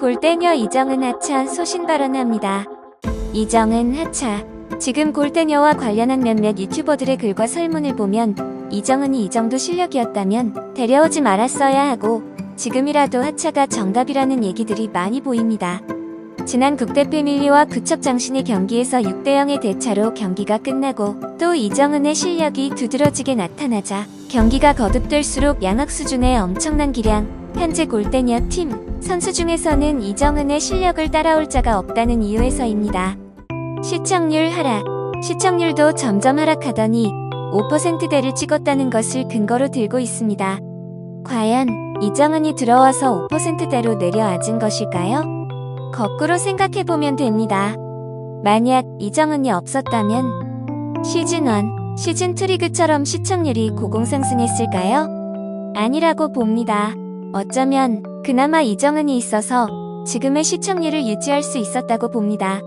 골대녀 이정은 하차 소신 발언합니다. 이정은 하차. 지금 골대녀와 관련한 몇몇 유튜버들의 글과 설문을 보면 이정은이 이 정도 실력이었다면 데려오지 말았어야 하고 지금이라도 하차가 정답이라는 얘기들이 많이 보입니다. 지난 국대 패밀리와 구척 장신의 경기에서 6대0의 대차로 경기가 끝나고 또 이정은의 실력이 두드러지게 나타나자 경기가 거듭될수록 양악 수준의 엄청난 기량, 현재 골대녀 팀 선수 중에서는 이정은의 실력을 따라올 자가 없다는 이유에서입니다. 시청률 하락. 시청률도 점점 하락하더니 5%대를 찍었다는 것을 근거로 들고 있습니다. 과연 이정은이 들어와서 5%대로 내려앉은 것일까요? 거꾸로 생각해보면 됩니다. 만약 이정은이 없었다면 시즌1, 시즌2 리그처럼 시청률이 고공상승했을까요? 아니라고 봅니다. 어쩌면 그나마 이정은이 있어서 지금의 시청률을 유지할 수 있었다고 봅니다.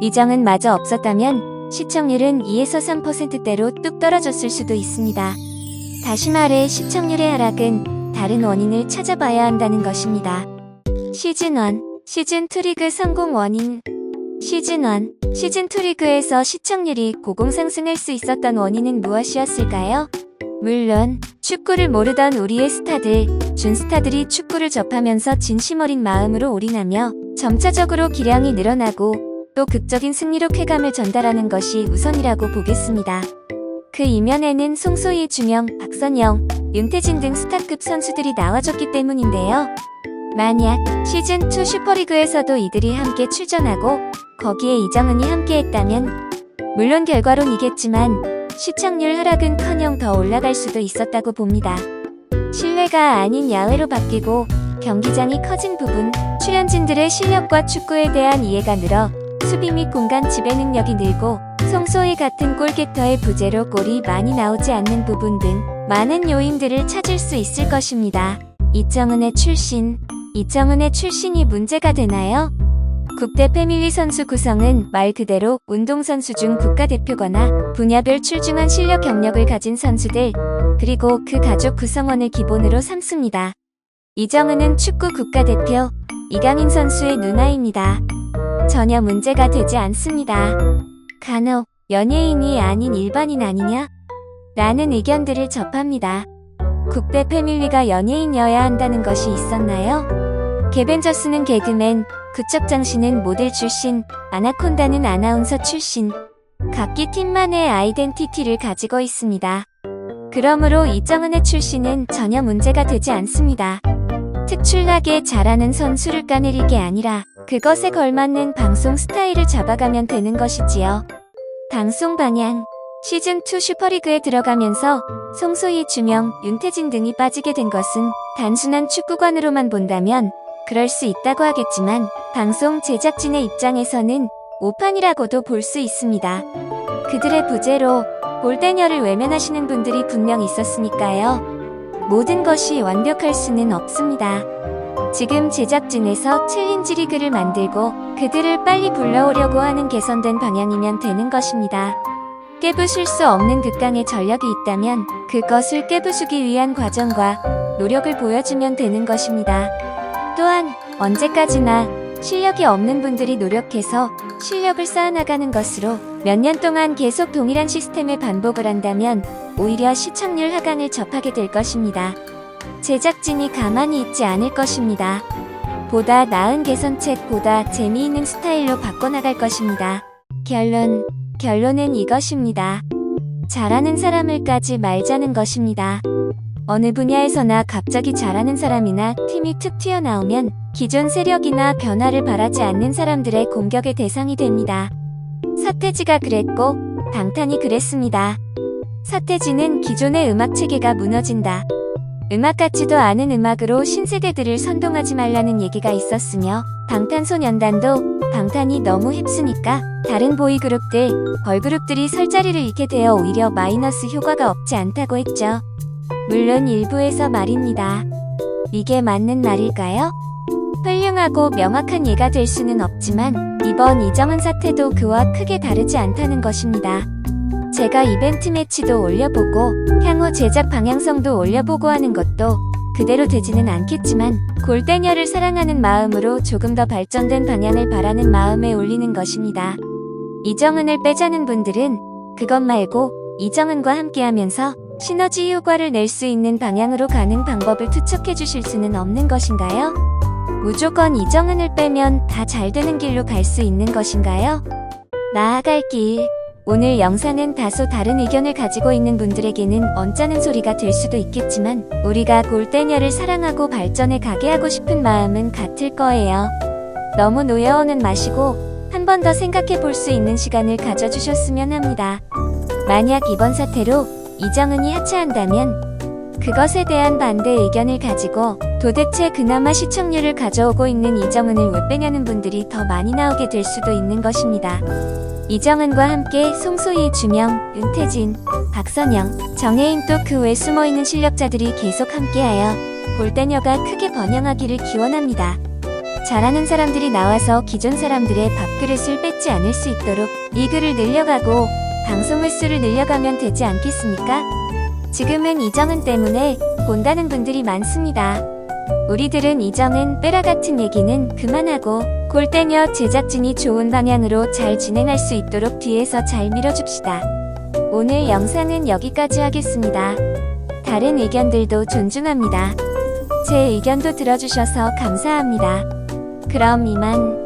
이정은 마저 없었다면 시청률은 2에서 3%대로 뚝 떨어졌을 수도 있습니다. 다시 말해 시청률의 하락은 다른 원인을 찾아봐야 한다는 것입니다. 시즌1, 시즌2 리그 성공 원인 시즌1, 시즌2 리그에서 시청률이 고공상승할 수 있었던 원인은 무엇이었을까요? 물론 축구를 모르던 우리의 스타들, 준스타들이 축구를 접하면서 진심 어린 마음으로 올인하며 점차적으로 기량이 늘어나고 또 극적인 승리로 쾌감을 전달하는 것이 우선이라고 보겠습니다. 그 이면에는 송소희, 준영, 박선영, 윤태진 등 스타급 선수들이 나와줬기 때문인데요. 만약 시즌2 슈퍼리그에서도 이들이 함께 출전하고 거기에 이정은이 함께했다면 물론 결과론 이겠지만 시청률 하락은 커녕 더 올라갈 수도 있었다고 봅니다. 실내가 아닌 야외로 바뀌고 경기장이 커진 부분, 출연진들의 실력과 축구에 대한 이해가 늘어 수비 및 공간 지배 능력이 늘고 송소희 같은 골게터의 부재로 골이 많이 나오지 않는 부분 등 많은 요인들을 찾을 수 있을 것입니다. 이정은의 출신, 이정은의 출신이 문제가 되나요? 국대 패밀리 선수 구성은 말 그대로 운동선수 중 국가대표거나 분야별 출중한 실력 경력을 가진 선수들, 그리고 그 가족 구성원을 기본으로 삼습니다. 이정은은 축구 국가대표, 이강인 선수의 누나입니다. 전혀 문제가 되지 않습니다. 간혹 연예인이 아닌 일반인 아니냐? 라는 의견들을 접합니다. 국대 패밀리가 연예인이어야 한다는 것이 있었나요? 개벤저스는 개그맨, 구척장씨는 모델 출신, 아나콘다는 아나운서 출신. 각기 팀만의 아이덴티티를 가지고 있습니다. 그러므로 이정은의 출신은 전혀 문제가 되지 않습니다. 특출나게 잘하는 선수를 까내릴 게 아니라 그것에 걸맞는 방송 스타일을 잡아가면 되는 것이지요. 방송 방향 시즌2 슈퍼리그에 들어가면서 송소희, 주명, 윤태진 등이 빠지게 된 것은 단순한 축구관으로만 본다면 그럴 수 있다고 하겠지만 방송 제작진의 입장에서는 오판이라고도 볼 수 있습니다. 그들의 부재로 골대녀를 외면하시는 분들이 분명 있었으니까요. 모든 것이 완벽할 수는 없습니다. 지금 제작진에서 챌린지 리그를 만들고 그들을 빨리 불러오려고 하는 개선된 방향이면 되는 것입니다. 깨부술 수 없는 극강의 전력이 있다면 그것을 깨부수기 위한 과정과 노력을 보여주면 되는 것입니다. 또한 언제까지나 실력이 없는 분들이 노력해서 실력을 쌓아나가는 것으로 몇 년 동안 계속 동일한 시스템을 반복을 한다면 오히려 시청률 하강을 접하게 될 것입니다. 제작진이 가만히 있지 않을 것입니다. 보다 나은 개선책, 보다 재미있는 스타일로 바꿔나갈 것입니다. 결론, 결론은 이것입니다. 잘하는 사람을 까지 말자는 것입니다. 어느 분야에서나 갑자기 잘하는 사람이나 팀이 툭 튀어나오면 기존 세력이나 변화를 바라지 않는 사람들의 공격의 대상이 됩니다. 서태지가 그랬고 방탄이 그랬습니다. 서태지는 기존의 음악 체계가 무너진다. 음악 같지도 않은 음악으로 신세대들을 선동하지 말라는 얘기가 있었으며 방탄소년단도 방탄이 너무 휩쓰니까 다른 보이그룹들, 걸그룹들이 설 자리를 잃게 되어 오히려 마이너스 효과가 없지 않다고 했죠. 물론 일부에서 말입니다. 이게 맞는 말일까요? 훌륭하고 명확한 예가 될 수는 없지만 이번 이정은 사태도 그와 크게 다르지 않다는 것입니다. 제가 이벤트 매치도 올려보고 향후 제작 방향성도 올려보고 하는 것도 그대로 되지는 않겠지만 골대녀를 사랑하는 마음으로 조금 더 발전된 방향을 바라는 마음에 올리는 것입니다. 이정은을 빼자는 분들은 그것 말고 이정은과 함께하면서 시너지 효과를 낼 수 있는 방향으로 가는 방법을 투척해 주실 수는 없는 것인가요? 무조건 이정은을 빼면 다 잘 되는 길로 갈 수 있는 것인가요? 나아갈 길. 오늘 영상은 다소 다른 의견을 가지고 있는 분들에게는 언짢은 소리가 될 수도 있겠지만 우리가 골대녀를 사랑하고 발전해 가게 하고 싶은 마음은 같을 거예요. 너무 노여워는 마시고 한 번 더 생각해 볼 수 있는 시간을 가져주셨으면 합니다. 만약 이번 사태로 이정은이 하차한다면 그것에 대한 반대 의견을 가지고 도대체 그나마 시청률을 가져오고 있는 이정은을 왜 빼냐는 분들이 더 많이 나오게 될 수도 있는 것입니다. 이정은과 함께 송소희, 주명, 윤태진, 박선영, 정혜인 또 그 외 숨어있는 실력자들이 계속 함께하여 골대녀가 크게 번영하기를 기원합니다. 잘하는 사람들이 나와서 기존 사람들의 밥그릇을 뺏지 않을 수 있도록 리그를 늘려가고 방송 횟수를 늘려가면 되지 않겠습니까? 지금은 이정은 때문에 본다는 분들이 많습니다. 우리들은 이정은 빼라 같은 얘기는 그만하고 골대녀 제작진이 좋은 방향으로 잘 진행할 수 있도록 뒤에서 잘 밀어줍시다. 오늘 영상은 여기까지 하겠습니다. 다른 의견들도 존중합니다. 제 의견도 들어주셔서 감사합니다. 그럼 이만